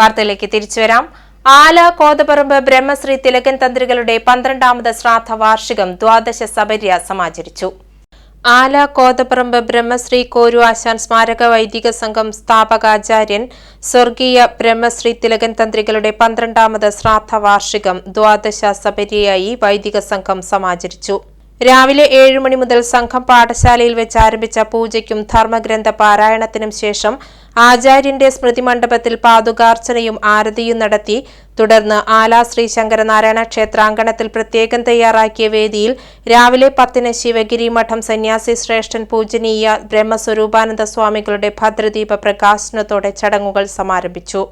വാർത്തയിലേക്ക് തിരിച്ചുവരാം ആല കോതപറമ്പ് ബ്രഹ്മശ്രീ തിലകൻ തന്ത്രികളുടെ പന്ത്രണ്ടാമത് ശ്രാദ്ധ വാർഷികം ദ്വാദശ സബര്യ സമാചരിച്ചു. ആല കോതപറമ്പ് ബ്രഹ്മശ്രീ കോരു ആശാൻ സ്മാരക വൈദിക സംഘം സ്ഥാപകാചാര്യൻ സ്വർഗീയ ബ്രഹ്മശ്രീ തിലകൻ തന്ത്രികളുടെ പന്ത്രണ്ടാമത് ശ്രാദ്ധ വാർഷികം ദ്വാദശ സബരിയായി വൈദിക സംഘം സമാചരിച്ചു. രാവിലെ ഏഴു മണി മുതൽ സംഘം പാഠശാലയിൽ വെച്ച് ആരംഭിച്ച പൂജയ്ക്കും ധർമ്മഗ്രന്ഥ പാരായണത്തിനും ശേഷം ആചാര്യന്റെ സ്മൃതി മണ്ഡപത്തിൽ പാതുകാർച്ചനയും ആരതിയും നടത്തി തുടർന്ന് ആലാ ശ്രീ ശങ്കരനാരായണ ക്ഷേത്രാങ്കണത്തിൽ പ്രത്യേകം തയ്യാറാക്കിയ വേദിയിൽ രാവിലെ പത്തിന് ശിവഗിരി മഠം സന്യാസി ശ്രേഷ്ഠൻ പൂജനീയ ബ്രഹ്മസ്വരൂപാനന്ദ സ്വാമികളുടെ ഭദ്രദീപ പ്രകാശനത്തോടെ ചടങ്ങുകൾ സമാരംഭിച്ചു.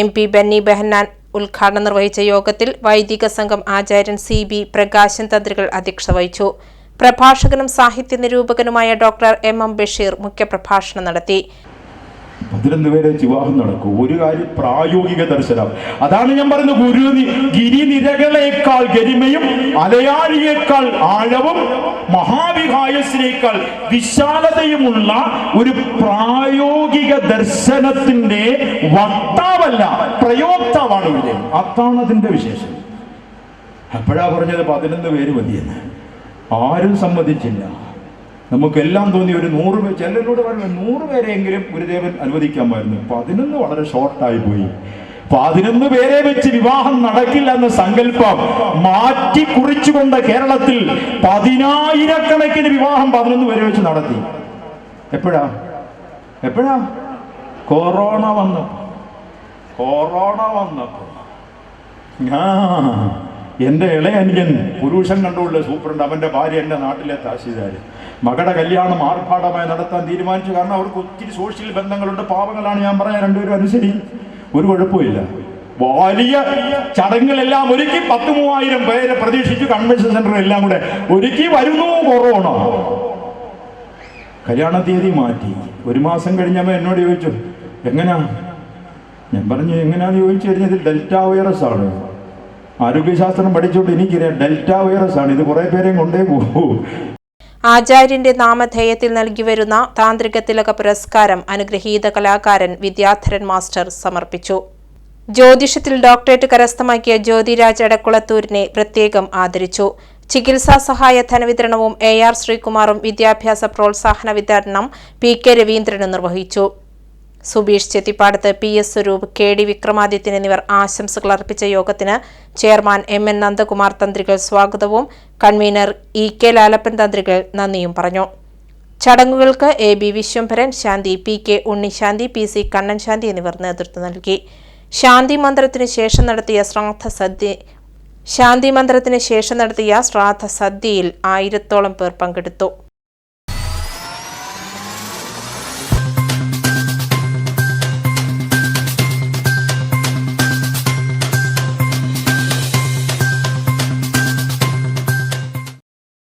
എം പി ബെന്നി ബെഹന്നാൻ ഉദ്ഘാടനം നിർവഹിച്ച യോഗത്തിൽ വൈദിക സംഘം ആചാര്യൻ സി ബി പ്രകാശൻ തന്ത്രികൾ അധ്യക്ഷത വഹിച്ചു. പ്രഭാഷകനും സാഹിത്യ നിരൂപകനുമായ ഡോക്ടർ എം എം ബഷീർ മുഖ്യപ്രഭാഷണം നടത്തി. പതിനൊന്ന് പേരെ വിവാഹം നടക്കും. ഒരു കാര്യം പ്രായോഗിക ദർശനം. അതാണ് ഞാൻ പറയുന്നത് ഗുരു ഗിരിനിരകളേക്കാൾ ഗരിമയും അലയാളിയേക്കാൾ ആഴവും മഹാവിഹായസിനേക്കാൾ വിശാലതയുമുള്ള ഒരു പ്രായോഗിക ദർശനത്തിന്റെ വക്താവല്ല പ്രയോക്താവാണ് വിജയം അതാണ് അതിന്റെ വിശേഷം. അപ്പോഴാ പറഞ്ഞത് പതിനൊന്ന് പേര് മതിയെന്ന്. ആരും സമ്മതിച്ചില്ല. നമുക്കെല്ലാം തോന്നി ഒരു നൂറ് പേര് ചിലരോട് പറഞ്ഞു നൂറ് പേരെയെങ്കിലും ഗുരുദേവൻ അനുവദിക്കാമായിരുന്നു പതിനൊന്ന് വളരെ ഷോർട്ടായി പോയി. പതിനൊന്ന് പേരെ വെച്ച് വിവാഹം നടക്കില്ല എന്ന സങ്കല്പം മാറ്റി കുറിച്ചുകൊണ്ട് കേരളത്തിൽ പതിനായിരക്കണക്കിന് വിവാഹം പതിനൊന്ന് പേരെ വെച്ച് നടത്തി. എപ്പോഴാ? എപ്പോഴാ? കൊറോണ വന്നപ്പോ. കൊറോണ വന്നപ്പോ. എന്റെ ഇളയ അനുജൻ പുരുഷൻ കണ്ടുള്ള സൂപ്രണ്ട്. അവന്റെ ഭാര്യ എന്റെ നാട്ടിലെ തഹസീൽദാർ മകളുടെ കല്യാണം ആർഭാടമായി നടത്താൻ തീരുമാനിച്ചു. കാരണം അവർക്ക് ഒത്തിരി സോഷ്യൽ ബന്ധങ്ങളുണ്ട്. പാപങ്ങളാണ് ഞാൻ പറയാൻ രണ്ടുപേരും അനുസരി. ഒരു കുഴപ്പമില്ല വലിയ ചടങ്ങുകളെല്ലാം ഒരുക്കി പത്ത് മൂവായിരം പേരെ പ്രതീക്ഷിച്ചു കൺവെൻഷൻ സെന്റർ എല്ലാം കൂടെ ഒരുക്കി വരുന്നു കൊറോണ. കല്യാണ തീയതി മാറ്റി. ഒരു മാസം കഴിഞ്ഞപ്പോൾ എന്നോട് ചോദിച്ചു എങ്ങനാ? ഞാൻ പറഞ്ഞു എങ്ങനെയാന്ന് ചോദിച്ചു കഴിഞ്ഞാൽ ഡെൽറ്റ വൈറസ് ആണ് ആരോഗ്യശാസ്ത്രം പഠിച്ചുകൊണ്ട് എനിക്കറിയാം ഡെൽറ്റ വൈറസ് ആണ്. ഇത് കുറെ പേരെയും കൊണ്ടേ പോകൂ. ആചാര്യന്റെ നാമധേയത്തിൽ നൽകി വരുന്ന താന്ത്രിക തിലക പുരസ്കാരം അനുഗ്രഹീത കലാകാരൻ വിദ്യാധരൻ മാസ്റ്റർ സമർപ്പിച്ചു. ജ്യോതിഷത്തിൽ ഡോക്ടറേറ്റ് കരസ്ഥമാക്കിയ ജ്യോതിരാജ് അടക്കുളത്തൂരിനെ പ്രത്യേകം ആദരിച്ചു. ചികിത്സാ സഹായ ധനവിതരണവും എ ആർ ശ്രീകുമാറും വിദ്യാഭ്യാസ പ്രോത്സാഹന വിതരണം പി കെ രവീന്ദ്രനും നിർവഹിച്ചു. Subeesh Chethippadath P S Swaroop K D Vikramadithyan എന്നിവർ ആശംസകൾ അർപ്പിച്ച യോഗത്തിന് chairman M N Nandakumar Thanthrikal സ്വാഗതവും. കൺവീനർ ഇ കെ ലാലപ്പൻ തന്ത്രികൾ നന്ദിയും പറഞ്ഞു. ചടങ്ങുകൾക്ക് A B Viswambharan Shanthi P K Unnishanthi P C Kannan Shanthi എന്നിവർ നേതൃത്വം നൽകി. ശാന്തി മന്ത്രത്തിന് ശേഷം നടത്തിയ ശ്രാദ്ധ സദ്യ ശാന്തി മന്ത്രത്തിന് ശേഷം നടത്തിയ ശ്രാദ്ധ സദ്യയിൽ ആയിരത്തോളം പേർ പങ്കെടുത്തു.